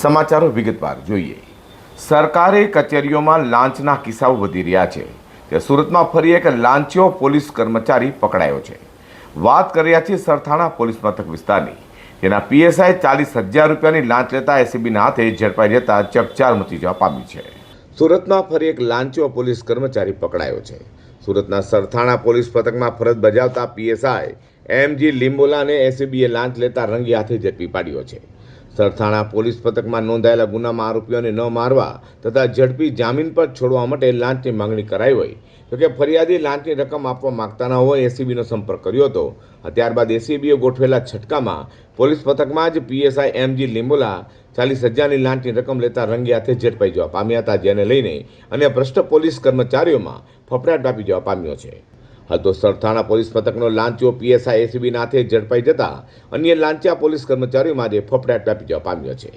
સમાચારો વિગતવાર જોઈએ. સરકારી કચેરીઓમાં લાંચના કિસ્સાઓ વધી રહ્યા છે. તે સુરતમાં ફરી એક લાંચિયો પોલીસ કર્મચારી પકડાયો છે. વાત કરી રહ્યા છીએ સરથાણા પોલીસ મથક વિસ્તારની. જેના પીએસઆઈ ચાલીસ હજાર રૂપિયાની લાંચ લેતા એસીબીના હાથે ઝડપાઈ જતા ચકચાર મચી જવા પામી છે. સુરતમાં ફરી એક લાંચિયો પોલીસ કર્મચારી પકડાયો છે. સુરતના સરથાણા પોલીસ પથકમાં ફરજ બજાવતા પીએસઆઈ એમજી લિંબોલાને એસીબીએ લાંચ લેતા રંગે હાથે ઝડપી પાડ્યો છે. સરથાણા પોલીસ પથકમાં નોંધાયેલા ગુનામાં આરોપીઓને ન મારવા તથા ઝડપી જામીન પર છોડવા માટે લાંચની માંગણી કરાઈ હોય. તો કે ફરિયાદી લાંચની રકમ આપવા માગતા ન હોય એસીબીનો સંપર્ક કર્યો હતો. ત્યારબાદ એસીબીએ ગોઠવેલા છટકામાં પોલીસ પથકમાં જ પીએસઆઈ એમજી લીંબોલા ચાલીસ હજારની લાંચની રકમ લેતા રંગે હાથે ઝડપાઈ જવા પામ્યા હતા, જેને લઈને અન્ય ભ્રષ્ટ પોલીસ કર્મચારીઓમાં ફફડાટ વ્યાપી જવા પામ્યો છે. હાલ તો સરથાણા પોલીસ મથકનો લાંચો પીએસઆઈ એસીબી નાથે ઝડપાઈ જતા અન્ય લાંચા પોલીસ કર્મચારીઓમાં માટે ફફડાટ વ્યાપી જવા પામ્યો છે.